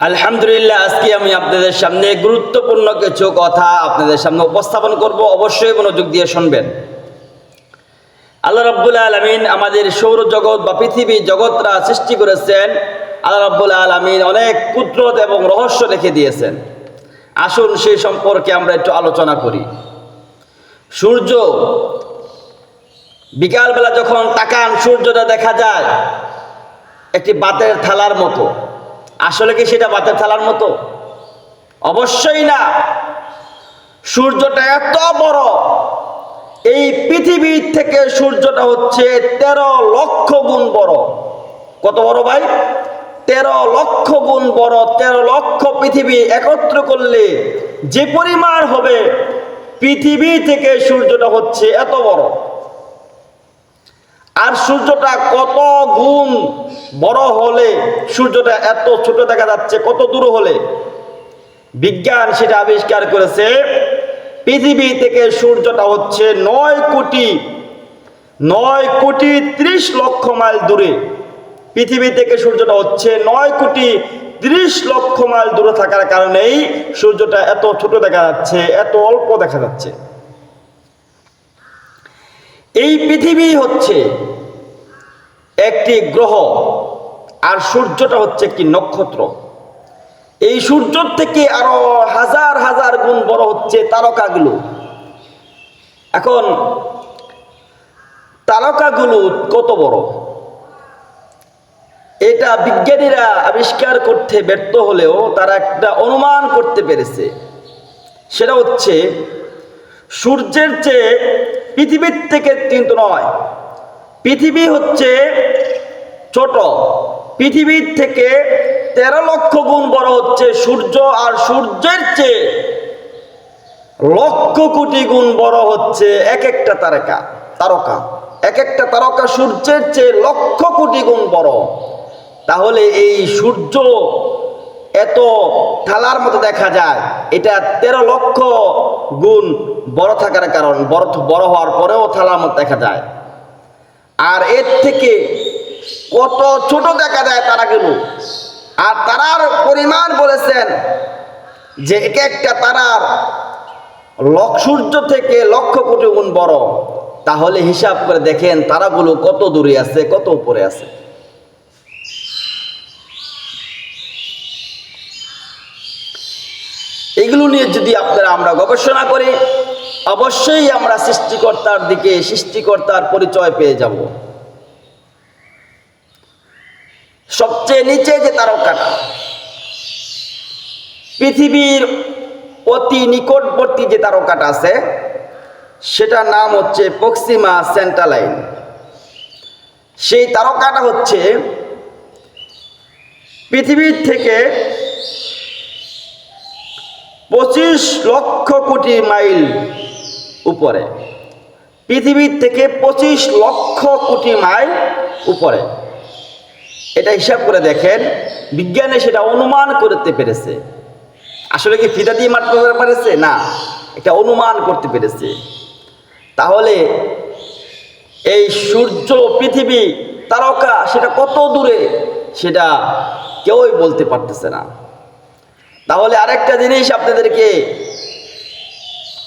আলহামদুলিল্লাহ, আজকে আমি আপনাদের সামনে গুরুত্বপূর্ণ কিছু কথা আপনাদের সামনে উপস্থাপন করব। অবশ্যই মনোযোগ দিয়ে শুনবেন। আল্লাহ রাব্বুল আলমিন আমাদের সৌরজগৎ বা পৃথিবী জগৎরা সৃষ্টি করেছেন। আল্লাহ রাব্বুল আলমিন অনেক কুদরত এবং রহস্য রেখে দিয়েছেন। আসুন সেই সম্পর্কে আমরা একটু আলোচনা করি। সূর্য, বিকালবেলা যখন তাকান, সূর্যটা দেখা যায় একটি বাতের থালার মতো। আসলে কি সেটা বাতের থালার মতো? অবশ্যই না। সূর্যটা এত বড়, এই পৃথিবীর থেকে সূর্যটা হচ্ছে তেরো লক্ষ গুণ বড়। কত বড় ভাই? তেরো লক্ষ গুণ বড়, তেরো লক্ষ পৃথিবী একত্র করলে যে পরিমাণ হবে, পৃথিবী থেকে সূর্যটা হচ্ছে এত বড়। আর সূর্যটা কত গুণ বড় হলে সূর্যটা এত ছোট দেখা যাচ্ছে, কত দূর হলে? বিজ্ঞান সেটা আবিষ্কার করেছে, পৃথিবী থেকে সূর্যটা হচ্ছে নয় কোটি নয় কোটি ত্রিশ লক্ষ মাইল দূরে। পৃথিবী থেকে সূর্যটা হচ্ছে নয় কোটি ত্রিশ লক্ষ মাইল দূরে থাকার কারণেই সূর্যটা এত ছোট দেখা যাচ্ছে, এত অল্প দেখা যাচ্ছে। এই পৃথিবী হচ্ছে একটি গ্রহ আর সূর্যটা হচ্ছে একটি নক্ষত্র। এই সূর্যর থেকে আরও হাজার হাজার গুণ বড় হচ্ছে তারকাগুলো। এখন তারকাগুলো কত বড়? এটা বিজ্ঞানীরা আবিষ্কার করতে ব্যর্থ হলেও তারা একটা অনুমান করতে পেরেছে। সেটা হচ্ছে সূর্যের চেয়ে পৃথিবীর থেকে কিন্তু নয়। পৃথিবী হচ্ছে ছোট। পৃথিবীর থেকে তেরো লক্ষ গুণ বড় হচ্ছে সূর্য, আর সূর্যের চেয়ে লক্ষ কোটি গুণ বড় হচ্ছে এক একটা তারকা তারকা। এক একটা তারকা সূর্যের চেয়ে লক্ষ কোটি গুণ বড়। তাহলে এই সূর্য এত থালার মতো দেখা যায়, এটা তেরো লক্ষ গুণ বড় থাকার কারণ, বড় বড় হওয়ার পরেও থালার মতো দেখা যায়। আর এর থেকে কত ছোট দেখা যায় তারাগুলো আর তারার পরিমাণ বলেছেন যে এক একটা তারার সূর্য থেকে লক্ষ কোটি গুণ বড়। তাহলে হিসাব করে দেখেন তারাগুলো কত দূরে আছে, কত উপরে আছে। এগুলো নিয়ে যদি আপনারা আমরা গবেষণা করি অবশ্যই আমরা সৃষ্টিকর্তার দিকে, সৃষ্টিকর্তার পরিচয় পেয়ে যাব। সবচেয়ে নিচে যে তারকাটা, পৃথিবীর অতি নিকটবর্তী যে তারকাটা আছে, সেটার নাম হচ্ছে পক্সিমা সেন্টালাইন। সেই তারকাটা হচ্ছে পৃথিবীর থেকে পঁচিশ লক্ষ কোটি মাইল উপরে। পৃথিবীর থেকে পঁচিশ লক্ষ কোটি মাইল উপরে। এটা হিসাব করে দেখেন, বিজ্ঞানে সেটা অনুমান করতে পেরেছে। আসলে কি ফিতা দিয়ে মারতে পেরেছে না, এটা অনুমান করতে পেরেছে। তাহলে এই সূর্য, পৃথিবী, তারকা, সেটা কত দূরে? সেটা কেউই বলতে পারতেছে না। তাহলে আরেকটা জিনিস আপনাদেরকে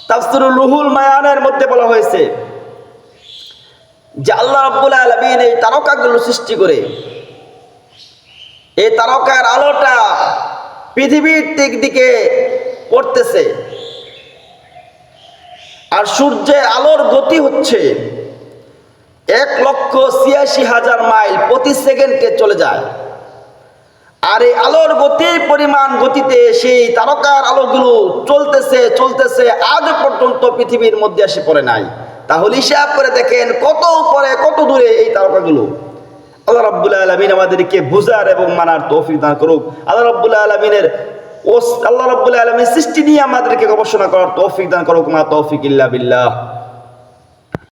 তাফসিরুল রুহুল মায়ানের মধ্যে বলা হয়েছে যে আল্লাহ রাব্বুল আলামিন এই তারকাগুলো সৃষ্টি করে, এই তারকার আলোটা পৃথিবীর দিক দিকে পড়তেছে। আর সূর্যের আলোর গতি হচ্ছে এক লক্ষ ছিয়াশি হাজার মাইল প্রতি সেকেন্ডে চলে যায়। আর এই আলোর গতির পরিমাণ গতিতে সেই তারকার আলোগুলো চলতেছে চলতেছে, আজ পর্যন্ত পৃথিবীর মধ্যে এসে পড়ে নাই। তাহলে হিসাব করে দেখেন কত উপরে, কত দূরে এই তারকাগুলো। আল্লাহ রাব্বুল আলমিন আমাদেরকে বুঝার এবং মানার তৌফিক দান করুক। আল্লাহ রাব্বুল আলমিনের ও আল্লাহ রাব্বুল আলমীর সৃষ্টি নিয়ে আমাদেরকে গবেষণা করার তৌফিক দান করুক। মা তৌফিক ইল্লা বিল্লাহ।